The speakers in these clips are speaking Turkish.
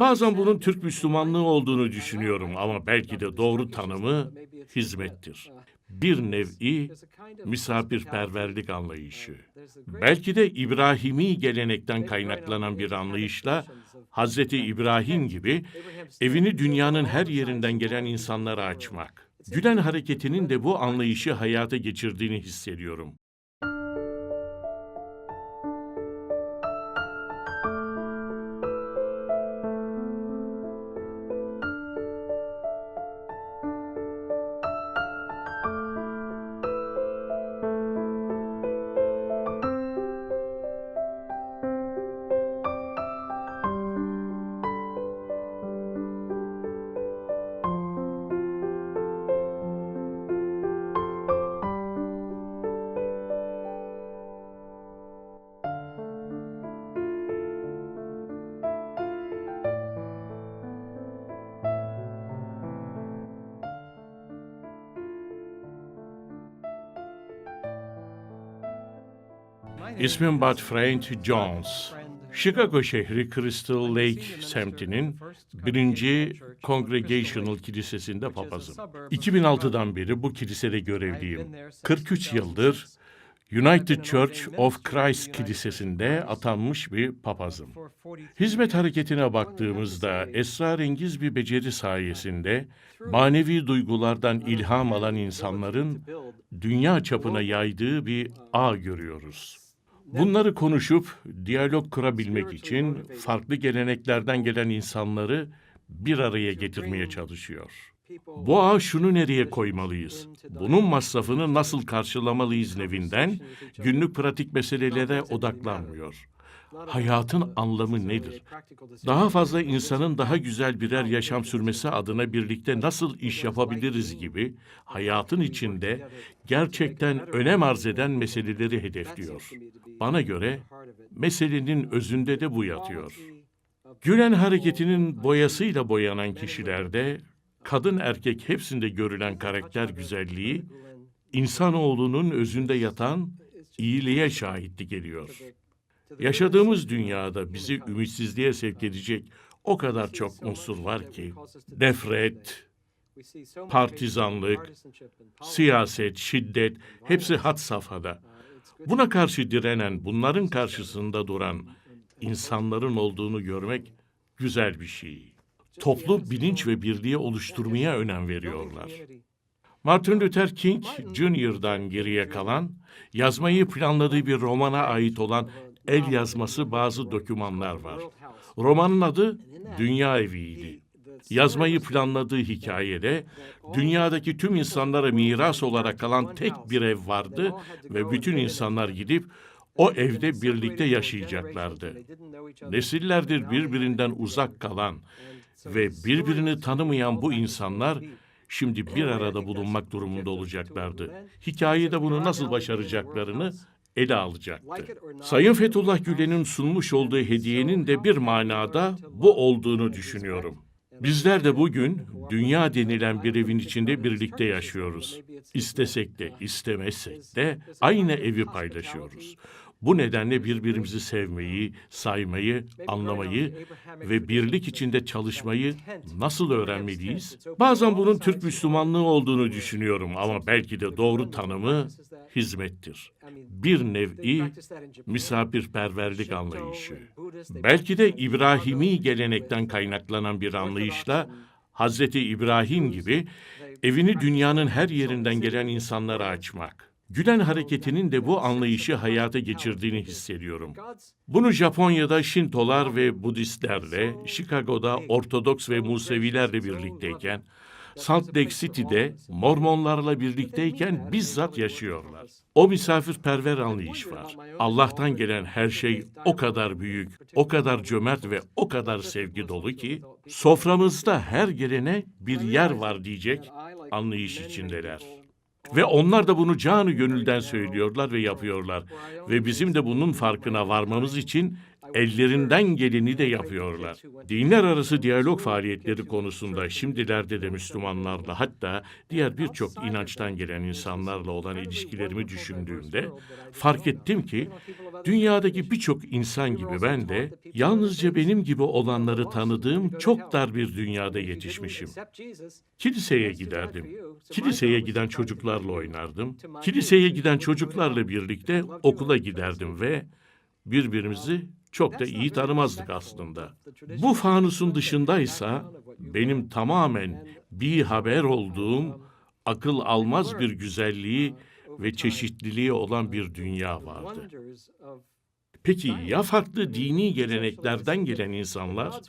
Bazen bunun Türk Müslümanlığı olduğunu düşünüyorum ama belki de doğru tanımı hizmettir. Bir nevi misafirperverlik anlayışı. Belki de İbrahimi gelenekten kaynaklanan bir anlayışla Hazreti İbrahim gibi evini dünyanın her yerinden gelen insanlara açmak. Gülen hareketinin de bu anlayışı hayata geçirdiğini hissediyorum. İsmim Bud Frank Jones. Chicago şehri Crystal Lake semtinin birinci Congregational Kilisesi'nde papazım. 2006'dan beri bu kilisede görevliyim. 43 yıldır United Church of Christ Kilisesi'nde atanmış bir papazım. Hizmet hareketine baktığımızda esrarengiz bir beceri sayesinde manevi duygulardan ilham alan insanların dünya çapına yaydığı bir ağ görüyoruz. Bunları konuşup diyalog kurabilmek için farklı geleneklerden gelen insanları bir araya getirmeye çalışıyor. Bu ağa şunu nereye koymalıyız? Bunun masrafını nasıl karşılamalıyız nevinden günlük pratik meselelere odaklanmıyor. Hayatın anlamı nedir? Daha fazla insanın daha güzel birer yaşam sürmesi adına birlikte nasıl iş yapabiliriz gibi hayatın içinde gerçekten önem arz eden meseleleri hedefliyor. Bana göre meselenin özünde de bu yatıyor. Gülen hareketinin boyasıyla boyanan kişilerde kadın erkek hepsinde görülen karakter güzelliği insanoğlunun özünde yatan iyiliğe şahitlik ediyor. Yaşadığımız dünyada bizi ümitsizliğe sevk edecek o kadar çok unsur var ki nefret, partizanlık, siyaset, şiddet hepsi had safhada. Buna karşı direnen, bunların karşısında duran insanların olduğunu görmek güzel bir şey. Toplu bilinç ve birliği oluşturmaya önem veriyorlar. Martin Luther King Jr.'dan geriye kalan, yazmayı planladığı bir romana ait olan el yazması bazı dokümanlar var. Romanın adı Dünya Evi'ydi. Yazmayı planladığı hikayede dünyadaki tüm insanlara miras olarak kalan tek bir ev vardı ve bütün insanlar gidip o evde birlikte yaşayacaklardı. Nesillerdir birbirinden uzak kalan ve birbirini tanımayan bu insanlar şimdi bir arada bulunmak durumunda olacaklardı. Hikayede bunu nasıl başaracaklarını ele alacaktı. Sayın Fethullah Gülen'in sunmuş olduğu hediyenin de bir manada bu olduğunu düşünüyorum. Bizler de bugün dünya denilen bir evin içinde birlikte yaşıyoruz. İstesek de istemezsek de aynı evi paylaşıyoruz. Bu nedenle birbirimizi sevmeyi, saymayı, anlamayı ve birlik içinde çalışmayı nasıl öğrenmeliyiz? Bazen bunun Türk Müslümanlığı olduğunu düşünüyorum ama belki de doğru tanımı hizmettir. Bir nevi misafirperverlik anlayışı. Belki de İbrahimi gelenekten kaynaklanan bir anlayışla Hazreti İbrahim gibi evini dünyanın her yerinden gelen insanlara açmak. Gülen hareketinin de bu anlayışı hayata geçirdiğini hissediyorum. Bunu Japonya'da Şintolar ve Budistlerle, Chicago'da Ortodoks ve Musevilerle birlikteyken, Salt Lake City'de Mormonlarla birlikteyken bizzat yaşıyorlar. O misafirperver anlayış var. Allah'tan gelen her şey o kadar büyük, o kadar cömert ve o kadar sevgi dolu ki soframızda her gelene bir yer var diyecek anlayış içindeler. Ve onlar da bunu canı gönülden söylüyorlar ve yapıyorlar. Ve bizim de bunun farkına varmamız için ellerinden geleni de yapıyorlar. Dinler arası diyalog faaliyetleri konusunda şimdilerde de Müslümanlarla hatta diğer birçok inançtan gelen insanlarla olan ilişkilerimi düşündüğümde fark ettim ki dünyadaki birçok insan gibi ben de yalnızca benim gibi olanları tanıdığım çok dar bir dünyada yetişmişim. Kiliseye giderdim. Kiliseye giden çocuklarla oynardım. Kiliseye giden çocuklarla birlikte okula giderdim ve birbirimizi çok da iyi tanımazdık aslında. Bu fanusun dışındaysa benim tamamen bir haber olduğum, akıl almaz bir güzelliği ve çeşitliliği olan bir dünya vardı. Peki ya farklı dini geleneklerden gelen insanlar?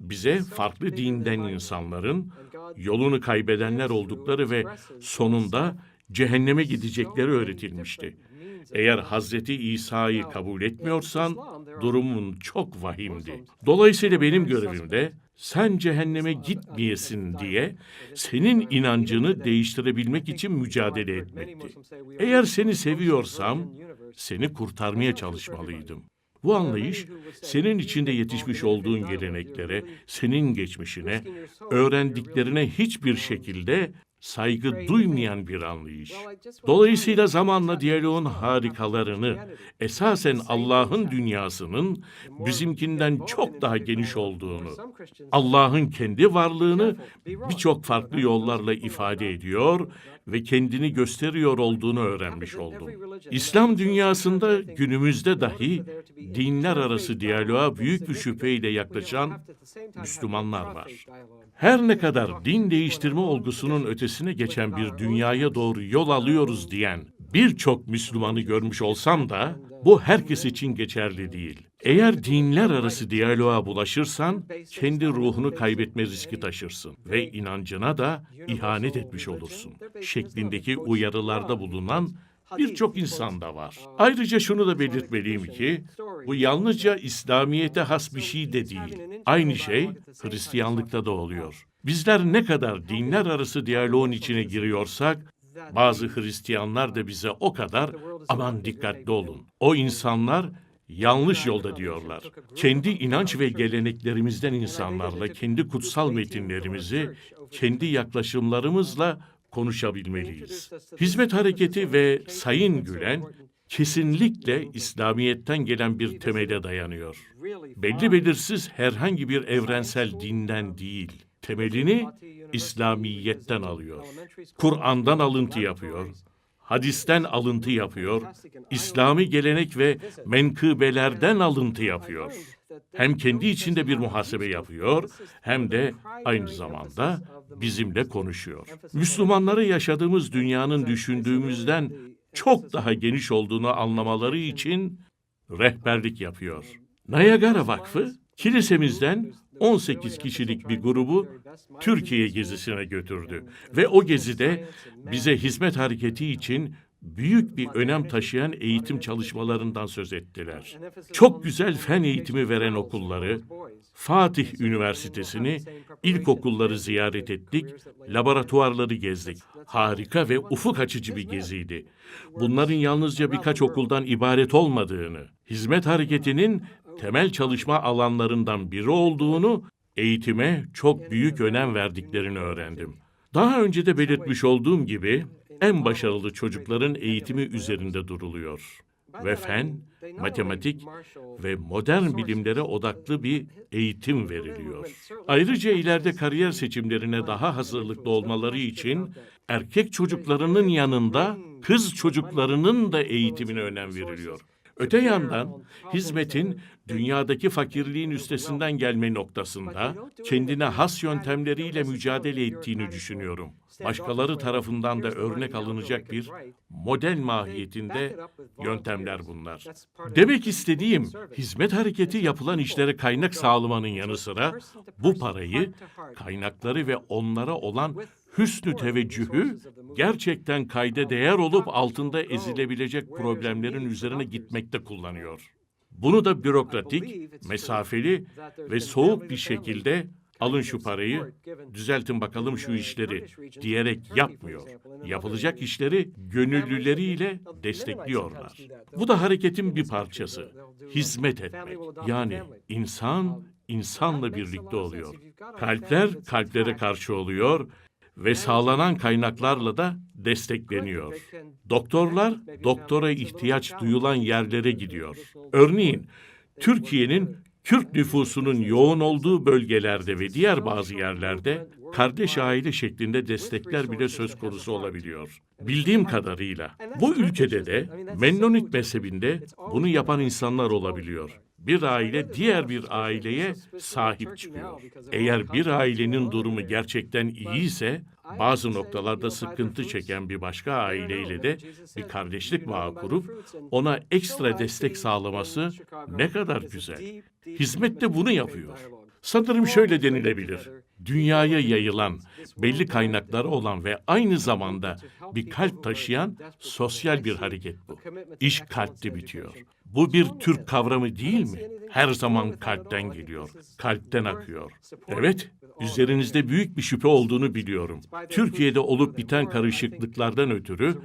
Bize farklı dinden insanların yolunu kaybedenler oldukları ve sonunda cehenneme gidecekleri öğretilmişti. Eğer Hazreti İsa'yı kabul etmiyorsan durumun çok vahimdi. Dolayısıyla benim görevimde sen cehenneme gitmeyesin diye senin inancını değiştirebilmek için mücadele etmekti. Eğer seni seviyorsam seni kurtarmaya çalışmalıydım. Bu anlayış senin içinde yetişmiş olduğun geleneklere, senin geçmişine, öğrendiklerine hiçbir şekilde saygı duymayan bir anlayış. Dolayısıyla zamanla diyaloğun harikalarını, esasen Allah'ın dünyasının bizimkinden çok daha geniş olduğunu, Allah'ın kendi varlığını birçok farklı yollarla ifade ediyor ve kendini gösteriyor olduğunu öğrenmiş oldum. İslam dünyasında günümüzde dahi dinler arası diyaloğa büyük bir şüpheyle yaklaşan Müslümanlar var. Her ne kadar din değiştirme olgusunun ötesine geçen bir dünyaya doğru yol alıyoruz diyen birçok Müslümanı görmüş olsam da bu herkes için geçerli değil. Eğer dinler arası diyaloğa bulaşırsan kendi ruhunu kaybetme riski taşırsın ve inancına da ihanet etmiş olursun şeklindeki uyarılarda bulunan birçok insan da var. Ayrıca şunu da belirtmeliyim ki bu yalnızca İslamiyete has bir şey de değil. Aynı şey Hristiyanlıkta da oluyor. Bizler ne kadar dinler arası diyaloğun içine giriyorsak bazı Hristiyanlar da bize o kadar aman dikkatli olun. O insanlar yanlış yolda diyorlar. Kendi inanç ve geleneklerimizden insanlarla kendi kutsal metinlerimizi kendi yaklaşımlarımızla konuşabilmeliyiz. Hizmet hareketi ve Sayın Gülen kesinlikle İslamiyet'ten gelen bir temele dayanıyor. Belli belirsiz herhangi bir evrensel dinden değil, temelini İslamiyetten alıyor. Kur'an'dan alıntı yapıyor, hadisten alıntı yapıyor, İslami gelenek ve menkıbelerden alıntı yapıyor. Hem kendi içinde bir muhasebe yapıyor, hem de aynı zamanda bizimle konuşuyor. Müslümanları yaşadığımız dünyanın düşündüğümüzden çok daha geniş olduğunu anlamaları için rehberlik yapıyor. Niagara Vakfı, kilisemizden 18 kişilik bir grubu Türkiye gezisine götürdü ve o gezide bize hizmet hareketi için büyük bir önem taşıyan eğitim çalışmalarından söz ettiler. Çok güzel fen eğitimi veren okulları, Fatih Üniversitesi'ni, ilkokulları ziyaret ettik, laboratuvarları gezdik. Harika ve ufuk açıcı bir geziydi. Bunların yalnızca birkaç okuldan ibaret olmadığını, hizmet hareketinin temel çalışma alanlarından biri olduğunu, eğitime çok büyük önem verdiklerini öğrendim. Daha önce de belirtmiş olduğum gibi en başarılı çocukların eğitimi üzerinde duruluyor. Ve fen, matematik ve modern bilimlere odaklı bir eğitim veriliyor. Ayrıca ileride kariyer seçimlerine daha hazırlıklı olmaları için erkek çocuklarının yanında kız çocuklarının da eğitimine önem veriliyor. Öte yandan hizmetin dünyadaki fakirliğin üstesinden gelme noktasında kendine has yöntemleriyle mücadele ettiğini düşünüyorum. Başkaları tarafından da örnek alınacak bir model mahiyetinde yöntemler bunlar. Demek istediğim hizmet hareketi yapılan işlere kaynak sağlamanın yanı sıra bu parayı kaynakları ve onlara olan hüsnü teveccühü gerçekten kayda değer olup altında ezilebilecek problemlerin üzerine gitmekte kullanıyor. Bunu da bürokratik, mesafeli ve soğuk bir şekilde alın şu parayı, düzeltin bakalım şu işleri diyerek yapmıyor. Yapılacak işleri gönüllüleriyle destekliyorlar. Bu da hareketin bir parçası. Hizmet etmek. Yani insan insanla birlikte oluyor. Kalpler kalplere karşı oluyor ve sağlanan kaynaklarla da destekleniyor. Doktorlar doktora ihtiyaç duyulan yerlere gidiyor. Örneğin Türkiye'nin Kürt nüfusunun yoğun olduğu bölgelerde ve diğer bazı yerlerde kardeş aile şeklinde destekler bile söz konusu olabiliyor. Bildiğim kadarıyla bu ülkede de Mennonit mezhebinde bunu yapan insanlar olabiliyor. Bir aile diğer bir aileye sahip çıkıyor. Eğer bir ailenin durumu gerçekten iyi ise bazı noktalarda sıkıntı çeken bir başka aileyle de bir kardeşlik bağı kurup ona ekstra destek sağlaması ne kadar güzel. Hizmet de bunu yapıyor. Sanırım şöyle denilebilir. Dünyaya yayılan, belli kaynakları olan ve aynı zamanda bir kalp taşıyan sosyal bir hareket bu. İş kalpte bitiyor. Bu bir Türk kavramı değil mi? Her zaman kalpten geliyor, kalpten akıyor. Evet, üzerinizde büyük bir şüphe olduğunu biliyorum. Türkiye'de olup biten karışıklıklardan ötürü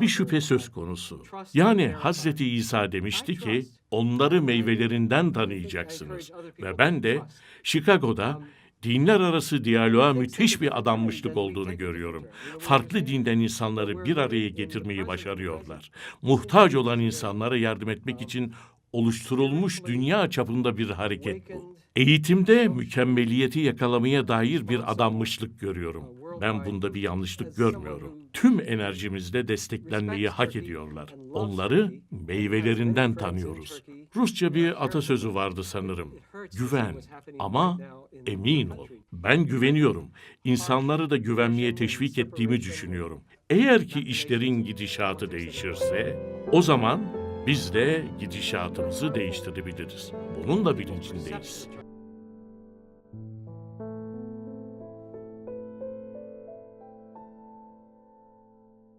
bir şüphe söz konusu. Yani Hazreti İsa demişti ki, onları meyvelerinden tanıyacaksınız. Ve ben de Chicago'da dinler arası diyaloğa müthiş bir adanmışlık olduğunu görüyorum. Farklı dinden insanları bir araya getirmeyi başarıyorlar. Muhtaç olan insanlara yardım etmek için oluşturulmuş dünya çapında bir hareket bu. Eğitimde mükemmeliyeti yakalamaya dair bir adanmışlık görüyorum. Ben bunda bir yanlışlık görmüyorum. Tüm enerjimizle desteklenmeyi hak ediyorlar. Onları meyvelerinden tanıyoruz. Rusça bir atasözü vardı sanırım. Güven ama emin ol. Ben güveniyorum. İnsanları da güvenmeye teşvik ettiğimi düşünüyorum. Eğer ki işlerin gidişatı değişirse o zaman biz de gidişatımızı değiştirebiliriz. Bunun da bilincindeyiz.